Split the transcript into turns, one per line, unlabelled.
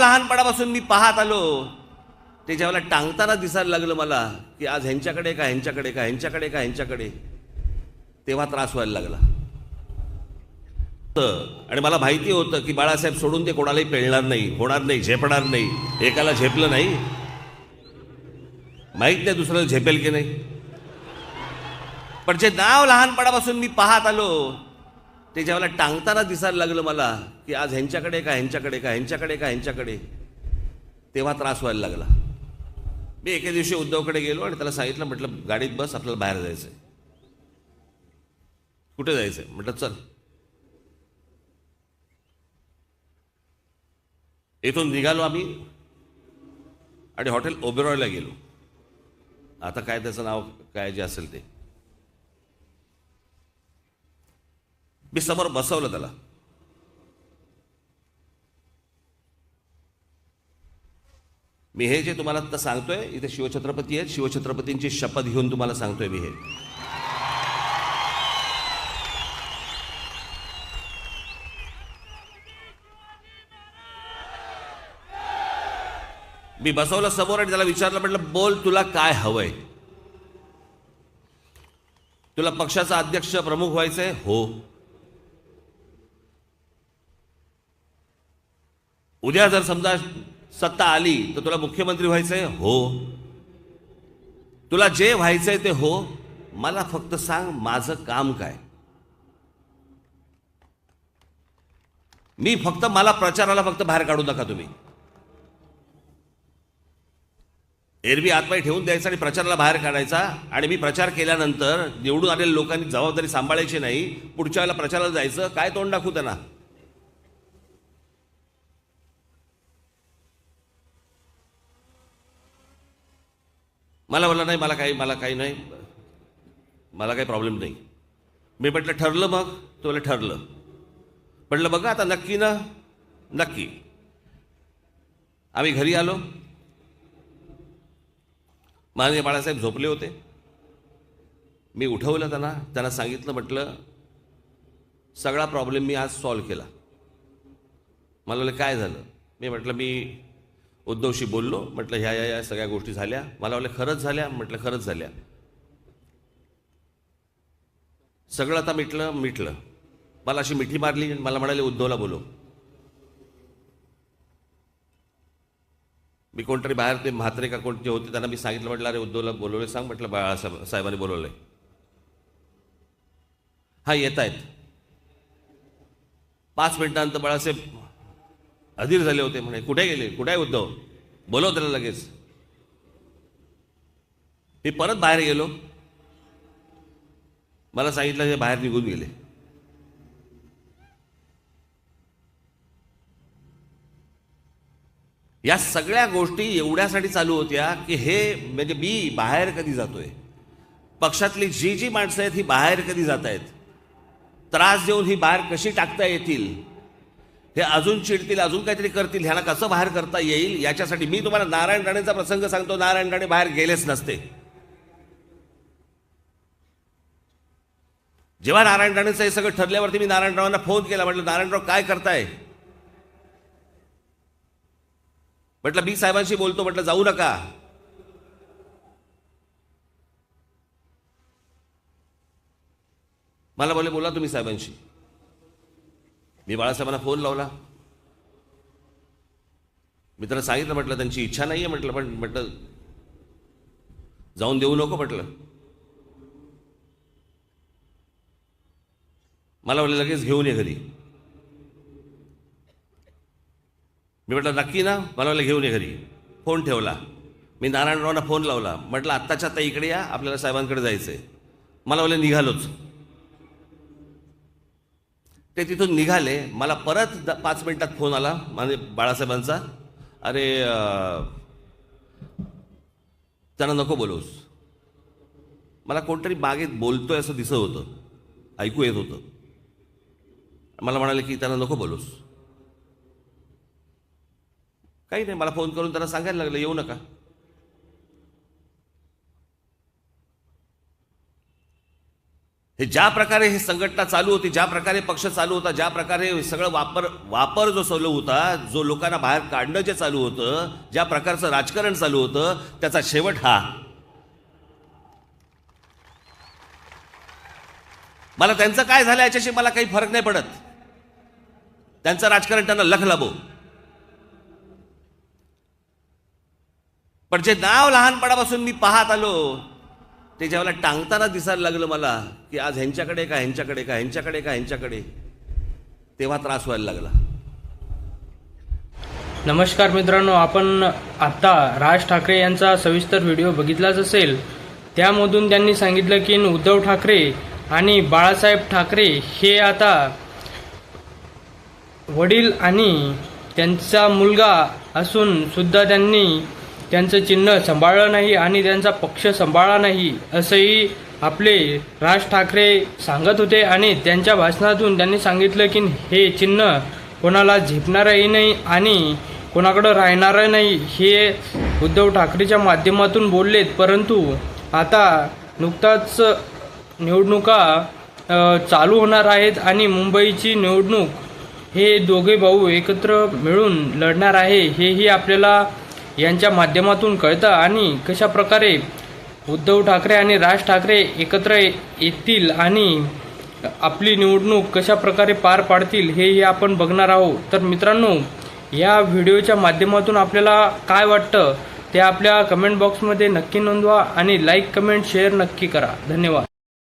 लहानपणापासून मी पाहत आलो. ते ज्यावेळेला टांगताना दिसायला लागलं मला की आज ह्यांच्याकडे का ह्यांच्याकडे का ह्यांच्याकडे का ह्यांच्याकडे तेव्हा त्रास व्हायला लागला. तर आणि मला माहिती होतं की बाळासाहेब सोडून ते कोणालाही पेळणार नाही होणार नाही झेपणार नाही एकाला झेपलं नाही. माहीत नाही दुसऱ्याला झेपेल की नाही. पण जे नाव लहानपणापासून मी पाहत आलो ते ज्यावेळेला टांगताना दिसायला लागलं मला की आज ह्यांच्याकडे का ह्यांच्याकडे का ह्यांच्याकडे का ह्यांच्याकडे तेव्हा त्रास व्हायला लागला. मी एके दिवशी उद्धवकडे गेलो आणि त्याला सांगितलं म्हटलं गाडीत बस आपल्याला बाहेर जायचं आहे कुठे जायचं आहे म्हटलं चल. इथून निघालो आम्ही आणि हॉटेल ओबेरॉयला गेलो. आता काय त्याचं नाव काय जे असेल ते. मी समोर बसवलं त्याला. मी हे जे तुम्हाला आता सांगतोय इथे शिवछत्रपती आहेत शिवछत्रपतींची शपथ घेऊन तुम्हाला सांगतोय मी हे. मी बसवलं समोर आणि त्याला विचारलं म्हटलं बोल तुला काय हवंय? तुला पक्षाचा अध्यक्ष प्रमुख व्हायचंय? हो. उद्या जर समजा सत्ता आली तर तुला मुख्यमंत्री व्हायचंय? हो. तुला जे व्हायचंय ते हो. मला फक्त सांग माझं काम काय? मी फक्त मला प्रचाराला फक्त बाहेर काढू नका तुम्ही. एरवी आतपाय ठेवून द्यायचा आणि प्रचाराला बाहेर काढायचा. आणि मी प्रचार केल्यानंतर निवडून आलेल्या लोकांनी जबाबदारी सांभाळायची नाही. पुढच्या वेळेला प्रचाराला जायचं. काय तोंड दाखवू त्यांना? मला बोलला नाही मला काही मला काही नाही. मला काही प्रॉब्लेम नाही. मी म्हटलं ठरलं मग. तो बोला ठरलं. म्हटलं बघा आता नक्की ना नक्की. आम्ही घरी आलो. माननीय बाळासाहेब झोपले होते. मी उठवलं त्यांना त्यांना सांगितलं म्हटलं सगळा प्रॉब्लेम मी आज सॉल्व केला. मला काय झालं? मी म्हटलं मी उद्धवशी बोललो म्हटलं ह्या या या सगळ्या गोष्टी झाल्या. मला वाटलं खरंच झाल्या? म्हटलं खरंच झाल्या. सगळं आता मिटलं मिटलं. मला अशी मिठी मारली आणि मला म्हणाले उद्धवला बोलो मी कोणतरी बाहेर ते म्हात्रे का कोण जे होते त्यांना मी सांगितलं म्हटलं अरे उद्धवला बोलवले सांग म्हटलं बाळासाहेब साहेबांनी बोलवलंय. हा येत आहेत पाच मिनिटानंतर बाळासाहेब अधीर झाले होते म्हणे. कुठे गेले? कुठे आहे उद्धव? बोलव त्याला लगेच. मी परत बाहेर गेलो. मला सांगितलं ते बाहेर निघून गेले. या सगळ्या गोष्टी एवढ्यासाठी चालू होत्या की हे म्हणजे मी बाहेर कधी जातोय? पक्षातली जी जी माणसं आहेत ही बाहेर कधी जात आहेत त्रास देऊन ही बाहेर कशी टाकता येतील? हे अजून चिडतील अजून काहीतरी करतील ह्याला कसं बाहेर करता येईल याच्यासाठी मी तुम्हाला नारायण राणेचा प्रसंग सांगतो. नारायण राणे बाहेर गेलेच नसते. जेव्हा नारायण राणेचं हे सगळं ठरल्यावरती मी नारायणरावांना फोन केला. म्हटलं नारायणराव काय करताय? म्हटलं मी साहेबांशी बोलतो. म्हटलं जाऊ नका. मला बोले बोला तुम्ही साहेबांशी. मी बाळासाहेबांना फोन लावला. मी त्यांना सांगितलं म्हटलं त्यांची इच्छा नाही आहे म्हटलं पण म्हटलं जाऊन देऊ नको म्हटलं. मला बोलले लगेच घेऊन ये घरी. मी म्हटलं नक्की ना? मला म्हटलं घेऊन ये घरी. फोन ठेवला. मी नारायणरावांना फोन लावला. म्हटलं आत्ताच्या आता इकडे या आपल्याला साहेबांकडे जायचंय. मला बोलले निघालोच. ते तिथून निघाले. मला परत द- पाच मिनिटात फोन आला माझे बाळासाहेबांचा. अरे त्यांना नको बोलवूस. मला कोणतरी बागेत बोलतोय असं दिसत होतं. ऐकू येत होतं. मला म्हणाले की त्यांना नको बोलूस काही नाही मला फोन करून त्यांना सांगायला लागलं येऊ नका. हे ज्या प्रकारे हे संघटना चालू होती ज्या प्रकारे पक्ष चालू होता ज्या प्रकारे हे सगळं वापर वापर जो चालू होता जो लोकांना बाहेर काढणं जे चालू होतं ज्या प्रकारचं राजकारण चालू होतं त्याचा शेवट हा. मला त्यांचं काय झालं याच्याशी मला काही फरक नाही पडत. त्यांचं राजकारण त्यांना लख लाभो. पण जे नाव लहानपणापासून मी पाहत आलो ते ज्यावेळेला टांगताना दिसायला लागलं मला की आज ह्यांच्याकडे का ह्यांच्याकडे का ह्यांच्याकडे का ह्यांच्याकडे तेव्हा त्रास व्हायला लागला.
नमस्कार मित्रांनो आपण आता राज ठाकरे यांचा सविस्तर व्हिडिओ बघितलाच असेल. त्यामधून त्यांनी सांगितलं की उद्धव ठाकरे आणि बाळासाहेब ठाकरे हे आता वडील आणि त्यांचा मुलगा असून सुद्धा त्यांनी त्यांचं चिन्ह सांभाळलं नाही आणि त्यांचा पक्ष सांभाळला नाही असंही आपले राज ठाकरे सांगत होते आणि त्यांच्या भाषणातून त्यांनी सांगितलं की हे चिन्ह कोणाला झेपणारही नाही आणि कोणाकडं राहणारं नाही हे उद्धव ठाकरेच्या माध्यमातून बोललेत. परंतु आता नुकताच निवडणुका चालू होणार आहेत आणि मुंबईची निवडणूक हे दोघे भाऊ एकत्र मिळून लढणार आहे हेही आपल्याला यांच्या माध्यमातून कळतं आणि कशा प्रकारे उद्धव ठाकरे आणि राज ठाकरे एकत्र येतील आणि आपली निवडणूक कशा प्रकारे पार पाडतील हेही आपण बघणार आहोत. तर मित्रांनो या व्हिडिओच्या माध्यमातून आपल्याला काय वाटतं ते आपल्या कमेंट बॉक्समध्ये नक्की नोंदवा आणि लाईक कमेंट शेअर नक्की करा. धन्यवाद.